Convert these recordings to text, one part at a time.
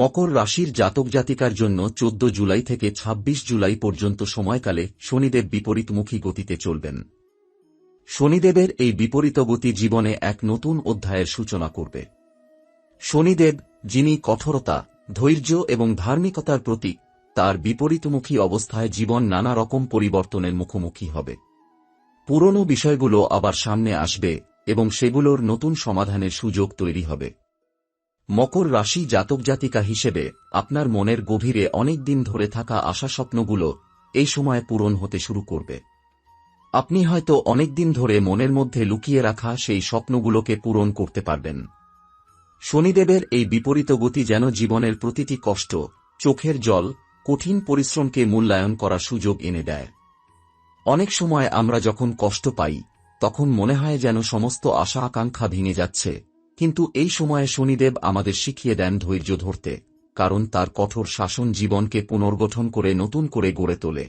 মকর রাশির জাতক জাতিকার জন্য চোদ্দ জুলাই থেকে ২৬ জুলাই পর্যন্ত সময়কালে শনিদেব বিপরীতমুখী গতিতে চলবেন। শনিদেবের এই বিপরীত গতি জীবনে এক নতুন অধ্যায়ের সূচনা করবে। শনিদেব, যিনি কঠোরতা, ধৈর্য এবং ধার্মিকতার প্রতীক, তার বিপরীতমুখী অবস্থায় জীবন নানা রকম পরিবর্তনের মুখোমুখি হবে। পুরনো বিষয়গুলো আবার সামনে আসবে এবং সেগুলোর নতুন সমাধানের সুযোগ তৈরি হবে। মকর রাশি জাতক জাতিকা হিসেবে আপনার মনের গভীরে অনেক দিন ধরে থাকা আশা স্বপ্নগুলো এই সময় পূরণ হতে শুরু করবে। আপনি হয়তো অনেক দিন ধরে মনের মধ্যে লুকিয়ে রাখা সেই স্বপ্নগুলোকে পূরণ করতে পারবেন। শনিদেবের এই বিপরীত গতি যেন জীবনের প্রতিটি কষ্ট, চোখের জল, কঠিন পরিশ্রমকে মূল্যায়ন করার সুযোগ এনে দেয়। অনেক সময় আমরা যখন কষ্ট পাই, তখন মনে হয় যেন সমস্ত আশা আকাঙ্ক্ষা ভেঙে যাচ্ছে। কিন্তু এই সময়ে শনিদেব আমাদের শিখিয়ে দেন ধৈর্য ধরতে, কারণ তার কঠোর শাসন জীবনকে পুনর্গঠন করে নতুন করে গড়ে তোলে।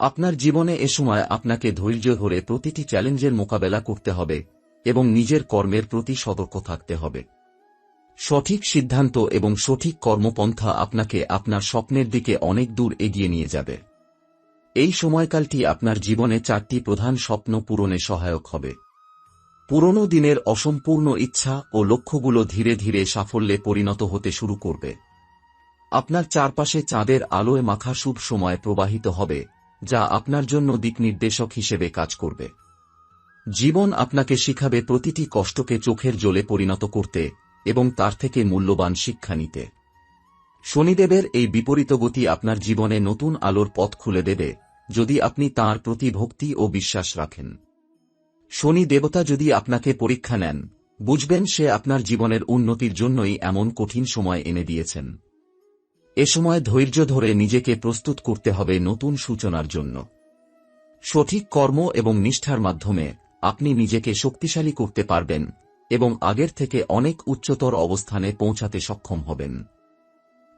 আপনার জীবনে এ সময় আপনাকে ধৈর্য ধরে প্রতিটি চ্যালেঞ্জের মোকাবেলা করতে হবে এবং নিজের কর্মের প্রতি সতর্ক থাকতে হবে। সঠিক সিদ্ধান্ত এবং সঠিক কর্মপন্থা আপনাকে আপনার স্বপ্নের দিকে অনেক দূর এগিয়ে নিয়ে যাবে। এই সময়কালটি আপনার জীবনে চারটি প্রধান স্বপ্ন পূরণে সহায়ক হবে। পুরনো দিনের অসম্পূর্ণ ইচ্ছা ও লক্ষ্যগুলো ধীরে ধীরে সাফল্যে পরিণত হতে শুরু করবে। আপনার চারপাশে চাঁদের আলোয় মাখা শুভ সময় প্রবাহিত হবে, যা আপনার জন্য দিকনির্দেশক হিসেবে কাজ করবে। জীবন আপনাকে শিখাবে প্রতিটি কষ্টকে চোখের জলে পরিণত করতে এবং তার থেকে মূল্যবান শিক্ষা নিতে। শনিদেবের এই বিপরীত গতি আপনার জীবনে নতুন আলোর পথ খুলে দেবে, যদি আপনি তার প্রতি ভক্তি ও বিশ্বাস রাখেন। শনি দেবতা যদি আপনাকে পরীক্ষা নেন, বুঝবেন সে আপনার জীবনের উন্নতির জন্যই এমন কঠিন সময় এনে দিয়েছেন। এ সময় ধৈর্য ধরে নিজেকে প্রস্তুত করতে হবে নতুন সূচনার জন্য। সঠিক কর্ম এবং নিষ্ঠার মাধ্যমে আপনি নিজেকে শক্তিশালী করতে পারবেন এবং আগের থেকে অনেক উচ্চতর অবস্থানে পৌঁছাতে সক্ষম হবেন।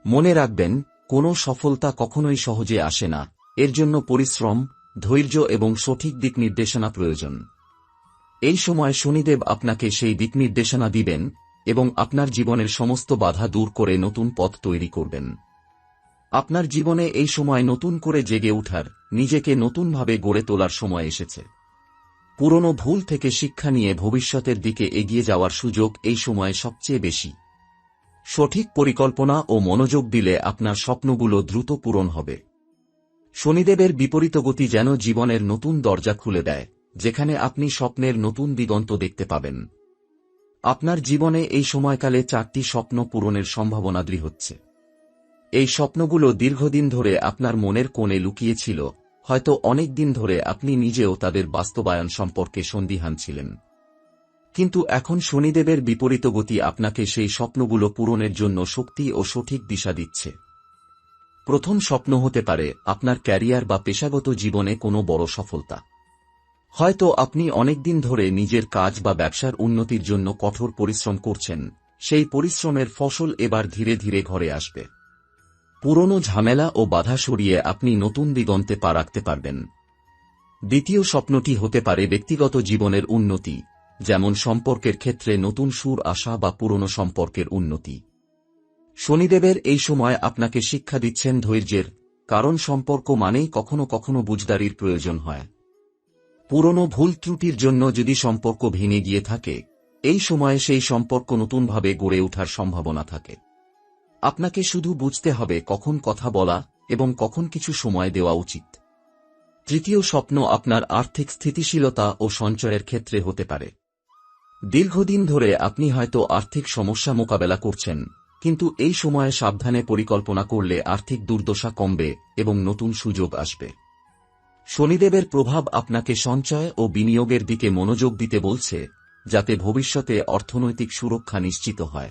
মনে রাখবেন, কোনো সফলতা কখনোই সহজে আসে না। এর জন্য পরিশ্রম, ধৈর্য এবং সঠিক দিক নির্দেশনা প্রয়োজন। এই সময় শনিদেব আপনাকে সেই দিক নির্দেশনা দিবেন এবং আপনার জীবনের সমস্ত বাধা দূর করে নতুন পথ তৈরি করবেন। আপনার জীবনে এই সময় নতুন করে জেগে ওঠার নিজেকে নতুনভাবে গড়ে তোলার সময় এসেছে। পুরনো ভুল থেকে শিক্ষা নিয়ে ভবিষ্যতের দিকে এগিয়ে যাওয়ার সুযোগ এই সময়ে সবচেয়ে বেশি। সঠিক পরিকল্পনা ও মনোযোগ দিলে আপনার স্বপ্নগুলো দ্রুত পূরণ হবে। শনিদেবের বিপরীত গতি যেন জীবনের নতুন দরজা খুলে দেয়। যেখানে আপনি স্বপ্নের নতুন দিগন্ত দেখতে পাবেন। আপনার জীবনে এই সময়কালে চারটি স্বপ্ন পূরণের সম্ভাবনা দৃঢ় হচ্ছে। এই স্বপ্নগুলো দীর্ঘদিন ধরে আপনার মনের কোণে লুকিয়েছিল, হয়তো অনেক দিন ধরে আপনি নিজেও তাদের বাস্তবায়ন সম্পর্কে সন্দিহান ছিলেন। কিন্তু এখন শনিদেবের বিপরীত গতি আপনাকে সেই স্বপ্নগুলো পূরণের জন্য শক্তি ও সঠিক দিশা দিচ্ছে। প্রথম স্বপ্ন হতে পারে আপনার ক্যারিয়ার বা পেশাগত জীবনে কোনো বড় সফলতা। হয়তো আপনি অনেকদিন ধরে নিজের কাজ বা ব্যবসার উন্নতির জন্য কঠোর পরিশ্রম করছেন, সেই পরিশ্রমের ফসল এবার ধীরে ধীরে ঘরে আসবে। পুরনো ঝামেলা ও বাধা সরিয়ে আপনি নতুন দিগন্তে পা রাখতে পারবেন। দ্বিতীয় স্বপ্নটি হতে পারে ব্যক্তিগত জীবনের উন্নতি, যেমন সম্পর্কের ক্ষেত্রে নতুন সুর আসা বা পুরনো সম্পর্কের উন্নতি। শনিদেবের এই সময় আপনাকে শিক্ষা দিচ্ছেন ধৈর্যের, কারণ সম্পর্ক মানেই কখনো কখনো বুঝদারির প্রয়োজন হয়। পুরনো ভুল ত্রুটির জন্য যদি সম্পর্ক ভেঙে গিয়ে থাকে, এই সময়ে সেই সম্পর্ক নতুনভাবে গড়ে ওঠার সম্ভাবনা থাকে। আপনাকে শুধু বুঝতে হবে কখন কথা বলা এবং কখন কিছু সময় দেওয়া উচিত। তৃতীয় স্বপ্ন আপনার আর্থিক স্থিতিশীলতা ও সঞ্চয়ের ক্ষেত্রে হতে পারে। দীর্ঘদিন ধরে আপনি হয়তো আর্থিক সমস্যা মোকাবেলা করছেন, কিন্তু এই সময়ে সাবধানে পরিকল্পনা করলে আর্থিক দুর্দশা কমবে এবং নতুন সুযোগ আসবে। শনিদেবের প্রভাব আপনাকে সঞ্চয় ও বিনিয়োগের দিকে মনোযোগ দিতে বলছে, যাতে ভবিষ্যতে অর্থনৈতিক সুরক্ষা নিশ্চিত হয়।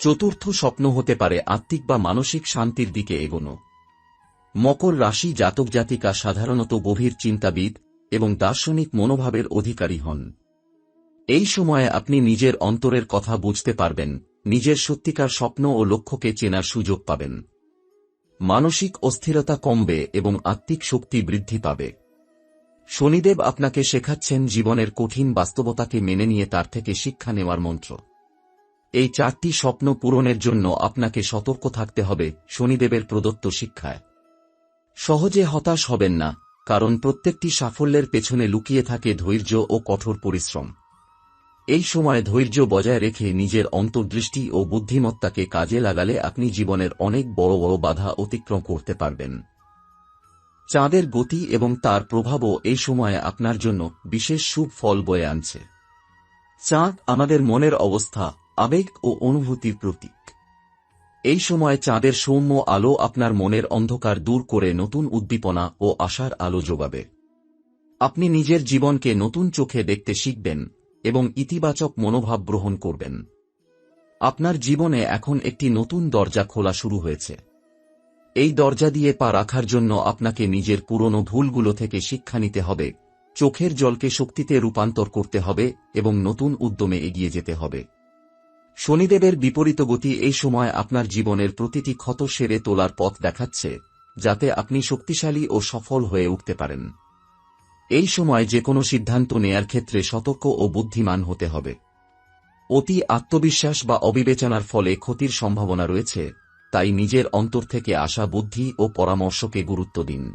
চতুর্থ স্বপ্ন হতে পারে আত্মিক বা মানসিক শান্তির দিকে এগোনো। মকর রাশি জাতক জাতিকা সাধারণত গভীর চিন্তাবিদ এবং দার্শনিক মনোভাবের অধিকারী হন। এই সময়ে আপনি নিজের অন্তরের কথা বুঝতে পারবেন, নিজের সত্যিকার স্বপ্ন ও লক্ষ্যকে চেনার সুযোগ পাবেন। মানসিক অস্থিরতা কমবে এবং আত্মিক শক্তি বৃদ্ধি পাবে। শনিদেব আপনাকে শেখাচ্ছেন জীবনের কঠিন বাস্তবতাকে মেনে নিয়ে তার থেকে শিক্ষা নেওয়ার মন্ত্র। এই চারটি স্বপ্ন পূরণের জন্য আপনাকে সতর্ক থাকতে হবে শনিদেবের প্রদত্ত শিক্ষায়। সহজে হতাশ হবেন না, কারণ প্রত্যেকটি সাফল্যের পেছনে লুকিয়ে থাকে ধৈর্য ও কঠোর পরিশ্রম। এই সময় ধৈর্য বজায় রেখে নিজের অন্তর্দৃষ্টি ও বুদ্ধিমত্তাকে কাজে লাগালে আপনি জীবনের অনেক বড় বড় বাধা অতিক্রম করতে পারবেন। চাঁদের গতি এবং তার প্রভাবও এই সময়ে আপনার জন্য বিশেষ শুভ ফল বয়ে আনছে। চাঁদ আমাদের মনের অবস্থা, আবেগ ও অনুভূতির প্রতীক। এই সময় চাঁদের সৌম্য আলো আপনার মনের অন্ধকার দূর করে নতুন উদ্দীপনা ও আশার আলো যোগাবে। আপনি নিজের জীবনকে নতুন চোখে দেখতে শিখবেন। এবং ইতিবাচক মনোভাব গ্রহণ করবেন। আপনার জীবনে এখন একটি নতুন দরজা খোলা শুরু হয়েছে। এই দরজা দিয়ে পা রাখার জন্য আপনাকে নিজের পুরনো ভুলগুলো থেকে শিক্ষা নিতে হবে, চোখের জলকে শক্তিতে রূপান্তর করতে হবে এবং নতুন উদ্যমে এগিয়ে যেতে হবে। শনিদেবের বিপরীত গতি এই সময় আপনার জীবনের প্রতিটি ক্ষত সেরে তোলার পথ দেখাচ্ছে, যাতে আপনি শক্তিশালী ও সফল হয়ে উঠতে পারেন। এই সময় যে কোনো সিদ্ধান্ত নেয়ার ক্ষেত্রে সতর্ক ও বুদ্ধিমান হতে হবে। অতি আত্মবিশ্বাস বা অবিবেচনার ফলে ক্ষতির সম্ভাবনা রয়েছে, তাই নিজের অন্তর থেকে আসা বুদ্ধি ও পরামর্শকে গুরুত্ব দিন।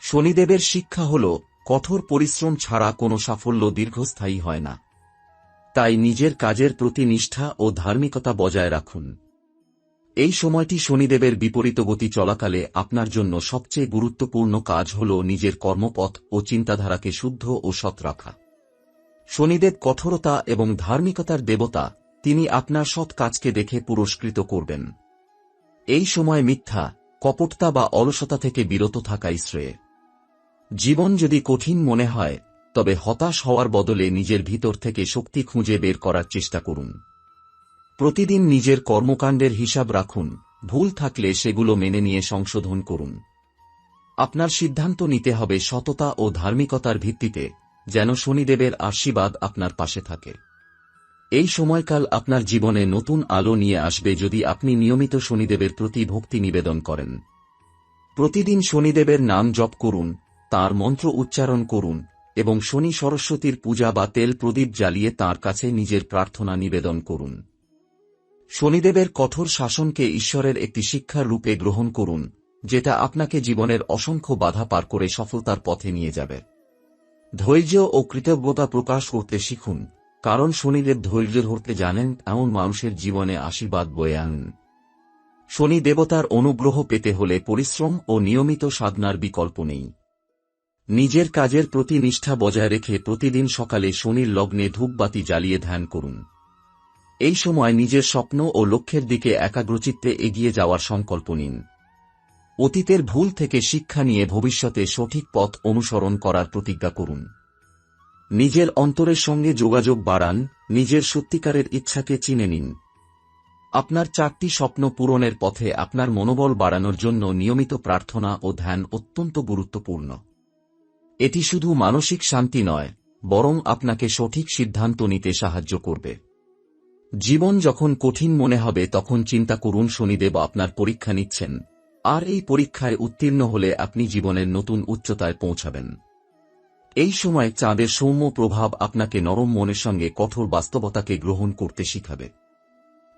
শনিদেবের শিক্ষা হল, কঠোর পরিশ্রম ছাড়া কোনো সাফল্য দীর্ঘস্থায়ী হয় না। তাই নিজের কাজের প্রতি নিষ্ঠা ও ধার্মিকতা বজায় রাখুন। এই সময়টি শনিদেবের বিপরীত গতি চলাকালে আপনার জন্য সবচেয়ে গুরুত্বপূর্ণ কাজ হল নিজের কর্মপথ ও চিন্তাধারাকে শুদ্ধ ও সৎ রাখা। শনিদেব কঠোরতা এবং ধার্মিকতার দেবতা, তিনি আপনার সৎ কাজকে দেখে পুরস্কৃত করবেন। এই সময় মিথ্যা, কপটতা বা অলসতা থেকে বিরত থাকাই শ্রেয়। জীবন যদি কঠিন মনে হয়, তবে হতাশ হওয়ার বদলে নিজের ভিতর থেকে শক্তি খুঁজে বের করার চেষ্টা করুন। প্রতিদিন নিজের কর্মকাণ্ডের হিসাব রাখুন, ভুল থাকলে সেগুলো মেনে নিয়ে সংশোধন করুন। আপনার সিদ্ধান্ত নিতে হবে সততা ও ধার্মিকতার ভিত্তিতে, যেন শনিদেবের আশীর্বাদ আপনার পাশে থাকে। এই সময়কাল আপনার জীবনে নতুন আলো নিয়ে আসবে যদি আপনি নিয়মিত শনিদেবের প্রতি ভক্তি নিবেদন করেন। প্রতিদিন শনিদেবের নাম জপ করুন, তার মন্ত্র উচ্চারণ করুন এবং শনি সরস্বতীর পূজা বা তেল প্রদীপ জ্বালিয়ে তার কাছে নিজের প্রার্থনা নিবেদন করুন। শনিদেবের কঠোর শাসনকে ঈশ্বরের একটি শিক্ষার রূপে গ্রহণ করুন, যেটা আপনাকে জীবনের অসংখ্য বাধা পার করে সফলতার পথে নিয়ে যাবে। ধৈর্য ও কৃতজ্ঞতা প্রকাশ করতে শিখুন, কারণ শনিদেব ধৈর্য ধরতে জানেন, এমন মানুষের জীবনে আশীর্বাদ বয়ে আনেন। শনি দেবতার অনুগ্রহ পেতে হলে পরিশ্রম ও নিয়মিত সাধনার বিকল্প নেই। নিজের কাজের প্রতি নিষ্ঠা বজায় রেখে প্রতিদিন সকালে শনির লগ্নে ধূপবাতি জ্বালিয়ে ধ্যান করুন। এই সময় নিজের স্বপ্ন ও লক্ষ্যের দিকে একাগ্রচিত্তে এগিয়ে যাওয়ার সংকল্প নিন। অতীতের ভুল থেকে শিক্ষা নিয়ে ভবিষ্যতে সঠিক পথ অনুসরণ করার প্রতিজ্ঞা করুন। নিজের অন্তরের সঙ্গে যোগাযোগ বাড়ান, নিজের সত্যিকারের ইচ্ছাকে চিনে নিন। আপনার চারটি স্বপ্ন পূরণের পথে আপনার মনোবল বাড়ানোর জন্য নিয়মিত প্রার্থনা ও ধ্যান অত্যন্ত গুরুত্বপূর্ণ। এটি শুধু মানসিক শান্তি নয়, বরং আপনাকে সঠিক সিদ্ধান্ত নিতে সাহায্য করবে। জীবন যখন কঠিন মনে হবে, তখন চিন্তা করুন, শনিদেব আপনার পরীক্ষা নিচ্ছেন। আর এই পরীক্ষায় উত্তীর্ণ হলে আপনি জীবনের নতুন উচ্চতায় পৌঁছাবেন। এই সময় চাঁদের সৌম্য প্রভাব আপনাকে নরম মনের সঙ্গে কঠোর বাস্তবতাকে গ্রহণ করতে শিখাবে।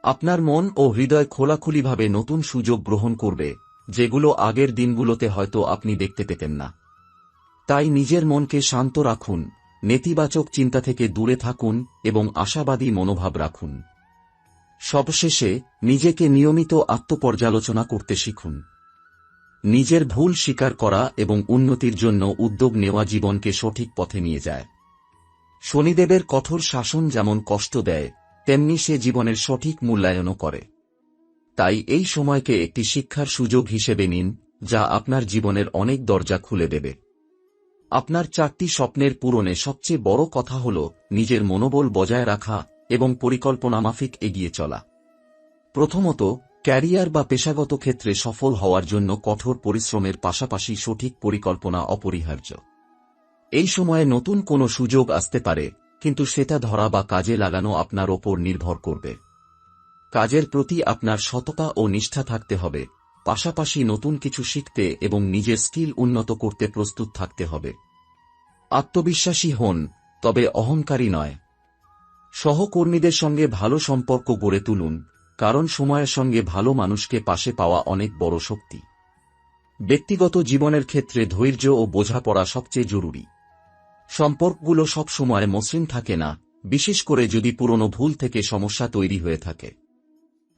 আপনার মন ও হৃদয় খোলাখুলিভাবে নতুন সুযোগ গ্রহণ করবে, যেগুলো আগের দিনগুলোতে হয়তো আপনি দেখতে পেতেন না। তাই নিজের মনকে শান্ত রাখুন নেতিবাচক চিন্তা থেকে দূরে থাকুন এবং আশাবাদী মনোভাব রাখুন। সবশেষে নিজেকে নিয়মিত আত্মপর্যালোচনা করতে শিখুন। নিজের ভুল স্বীকার করা এবং উন্নতির জন্য উদ্যোগ নেওয়া জীবনকে সঠিক পথে নিয়ে যায়। শনিদেবের কঠোর শাসন যেমন কষ্ট দেয়, তেমনি সে জীবনের সঠিক মূল্যায়নও করে। তাই এই সময়কে একটি শিক্ষার সুযোগ হিসেবে নিন, যা আপনার জীবনের অনেক দরজা খুলে দেবে। আপনার চারটি স্বপ্নের পূরণে সবচেয়ে বড় কথা হল নিজের মনোবল বজায় রাখা এবং পরিকল্পনা মাফিক এগিয়ে চলা। প্রথমত, ক্যারিয়ার বা পেশাগত ক্ষেত্রে সফল হওয়ার জন্য কঠোর পরিশ্রমের পাশাপাশি সঠিক পরিকল্পনা অপরিহার্য। এই সময়ে নতুন কোনো সুযোগ আসতে পারে, কিন্তু সেটা ধরা বা কাজে লাগানো আপনার ওপর নির্ভর করবে। কাজের প্রতি আপনার সততা ও নিষ্ঠা থাকতে হবে পাশাপাশি নতুন কিছু শিখতে এবং নিজের স্কিল উন্নত করতে প্রস্তুত থাকতে হবে। আত্মবিশ্বাসী হন, তবে অহংকারী নয়। সহকর্মীদের সঙ্গে ভালো সম্পর্ক গড়ে তুলুন, কারণ সময়ের সঙ্গে ভালো মানুষকে পাশে পাওয়া অনেক বড় শক্তি। ব্যক্তিগত জীবনের ক্ষেত্রে ধৈর্য ও বোঝাপড়া সবচেয়ে জরুরি। সম্পর্কগুলো সব সময় মসৃণ থাকে না, বিশেষ করে যদি পুরনো ভুল থেকে সমস্যা তৈরি হয়ে থাকে।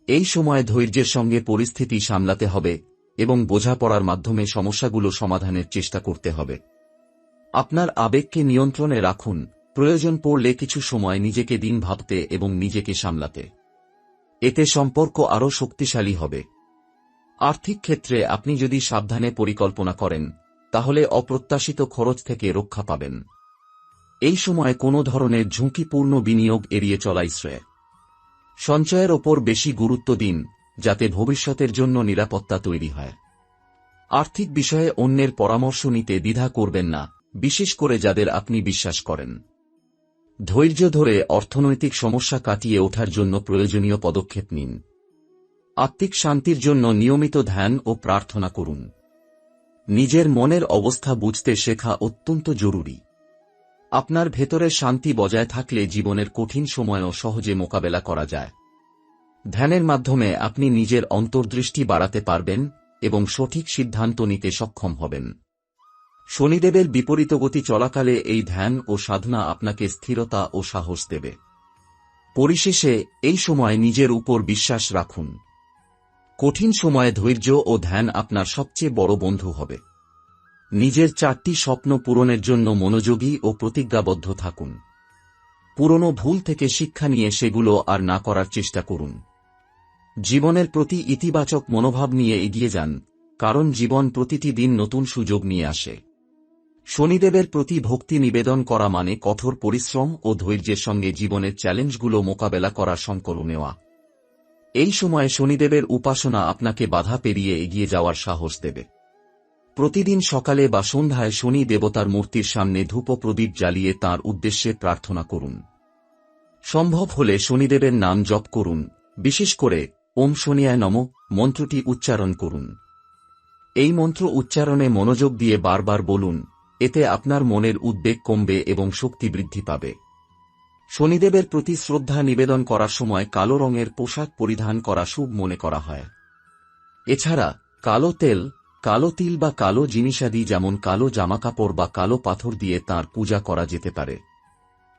এই সময় ধৈর্যের সঙ্গে পরিস্থিতি সামলাতে হবে এবং বোঝাপড়ার মাধ্যমে সমস্যাগুলো সমাধানের চেষ্টা করতে হবে। আপনার আবেগকে নিয়ন্ত্রণে রাখুন, প্রয়োজন পড়লে কিছু সময় নিজেকে দিন ভাবতে এবং নিজেকে সামলাতে। এতে সম্পর্ক আরও শক্তিশালী হবে। আর্থিক ক্ষেত্রে আপনি যদি সাবধানে পরিকল্পনা করেন, তাহলে অপ্রত্যাশিত খরচ থেকে রক্ষা পাবেন। এই সময় কোনো ধরনের ঝুঁকিপূর্ণ বিনিয়োগ এড়িয়ে চলাই শ্রেয়। সঞ্চয়ের ওপর বেশি গুরুত্ব দিন, যাতে ভবিষ্যতের জন্য নিরাপত্তা তৈরি হয়। আর্থিক বিষয়ে অন্যের পরামর্শ নিতে দ্বিধা করবেন না, বিশেষ করে যাদের আপনি বিশ্বাস করেন। ধৈর্য ধরে অর্থনৈতিক সমস্যা কাটিয়ে ওঠার জন্য প্রয়োজনীয় পদক্ষেপ নিন। আত্মিক শান্তির জন্য নিয়মিত ধ্যান ও প্রার্থনা করুন। নিজের মনের অবস্থা বুঝতে শেখা অত্যন্ত জরুরি। আপনার ভেতরে শান্তি বজায় থাকলে জীবনের কঠিন সময়ও সহজে মোকাবেলা করা যায়। ধ্যানের মাধ্যমে আপনি নিজের অন্তর্দৃষ্টি বাড়াতে পারবেন এবং সঠিক সিদ্ধান্ত নিতে সক্ষম হবেন। শনিদেবের বিপরীত গতি চলাকালে এই ধ্যান ও সাধনা আপনাকে স্থিরতা ও সাহস দেবে। পরিশেষে, এই সময় নিজের উপর বিশ্বাস রাখুন। কঠিন সময়ে ধৈর্য ও ধ্যান আপনার সবচেয়ে বড় বন্ধু হবে। নিজের চারটি স্বপ্ন পূরণের জন্য মনোযোগী ও প্রতিজ্ঞাবদ্ধ থাকুন। পুরনো ভুল থেকে শিক্ষা নিয়ে সেগুলো আর না করার চেষ্টা করুন। জীবনের প্রতি ইতিবাচক মনোভাব নিয়ে এগিয়ে যান, কারণ জীবন প্রতিটি দিন নতুন সুযোগ নিয়ে আসে। শনিদেবের প্রতি ভক্তি নিবেদন করা মানে কঠোর পরিশ্রম ও ধৈর্যের সঙ্গে জীবনের চ্যালেঞ্জগুলো মোকাবেলা করার সংকল্প নেওয়া। এই সময়ে শনিদেবের উপাসনা আপনাকে বাধা পেরিয়ে এগিয়ে যাওয়ার সাহস দেবে। প্রতিদিন সকালে বা সন্ধ্যায় শনি দেবতার মূর্তির সামনে ধূপ প্রদীপ জ্বালিয়ে তার উদ্দেশ্যে প্রার্থনা করুন। সম্ভব হলে শনিদেবের নাম জপ করুন। বিশেষ করে, ওম শনিয়ায় নম, মন্ত্রটি উচ্চারণ করুন। এই মন্ত্র উচ্চারণে মনোযোগ দিয়ে বারবার বলুন, এতে আপনার মনের উদ্বেগ কমবে এবং শক্তি বৃদ্ধি পাবে। শনিদেবের প্রতি শ্রদ্ধা নিবেদন করার সময় কালো রঙের পোশাক পরিধান করা শুভ মনে করা হয়। এছাড়া, কালো তেল কালো তিল বা কালো জিনিসাদি যেমন কালো জামাকাপড় বা কালো পাথর দিয়ে তার পূজা করা যেতে পারে।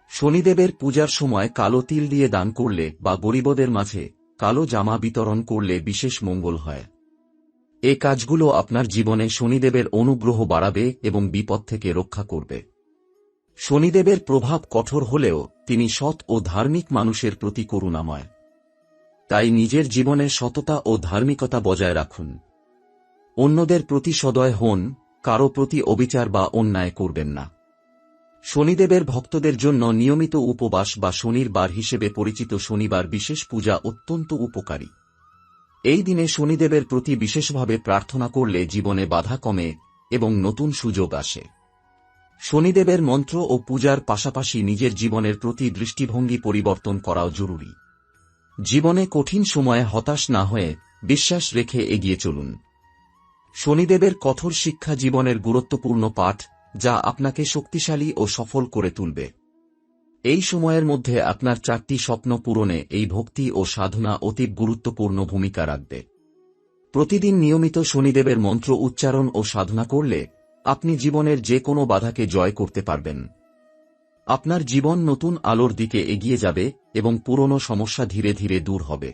শনিদেবের পূজার সময় কালো তিল দিয়ে দান করলে বা গরিবদের মাঝে কালো জামা বিতরণ করলে বিশেষ মঙ্গল হয়। এ কাজগুলো আপনার জীবনে শনিদেবের অনুগ্রহ বাড়াবে এবং বিপদ থেকে রক্ষা করবে। শনিদেবের প্রভাব কঠোর হলেও তিনি সৎ ও ধার্মিক মানুষের প্রতি করুণাময়। তাই নিজের জীবনে সততা ও ধার্মিকতা বজায় রাখুন। অন্যদের প্রতি সদয় হন, কারও প্রতি অবিচার বা অন্যায় করবেন না। শনিদেবের ভক্তদের জন্য নিয়মিত উপবাস বা শনির বার হিসেবে পরিচিত শনিবার বিশেষ পূজা অত্যন্ত উপকারী। এই দিনে শনিদেবের প্রতি বিশেষভাবে প্রার্থনা করলে জীবনে বাধা কমে এবং নতুন সুযোগ আসে। শনিদেবের মন্ত্র ও পূজার পাশাপাশি নিজের জীবনের প্রতি দৃষ্টিভঙ্গি পরিবর্তন করাও জরুরি। জীবনে কঠিন সময়ে হতাশ না হয়ে বিশ্বাস রেখে এগিয়ে চলুন। শনিদেবের কঠোর শিক্ষা জীবনের গুরুত্বপূর্ণ পাঠ, যা আপনাকে শক্তিশালী ও সফল করে তুলবে। এই সময়ের মধ্যে আপনার চারটি স্বপ্ন পূরণে এই ভক্তি ও সাধনা অতি গুরুত্বপূর্ণ ভূমিকা রাখবে। প্রতিদিন নিয়মিত শনিদেবের মন্ত্র উচ্চারণ ও সাধনা করলে আপনি জীবনের যে কোনো বাধাকে জয় করতে পারবেন। আপনার জীবন নতুন আলোর দিকে এগিয়ে যাবে এবং পুরনো সমস্যা ধীরে ধীরে দূর হবে।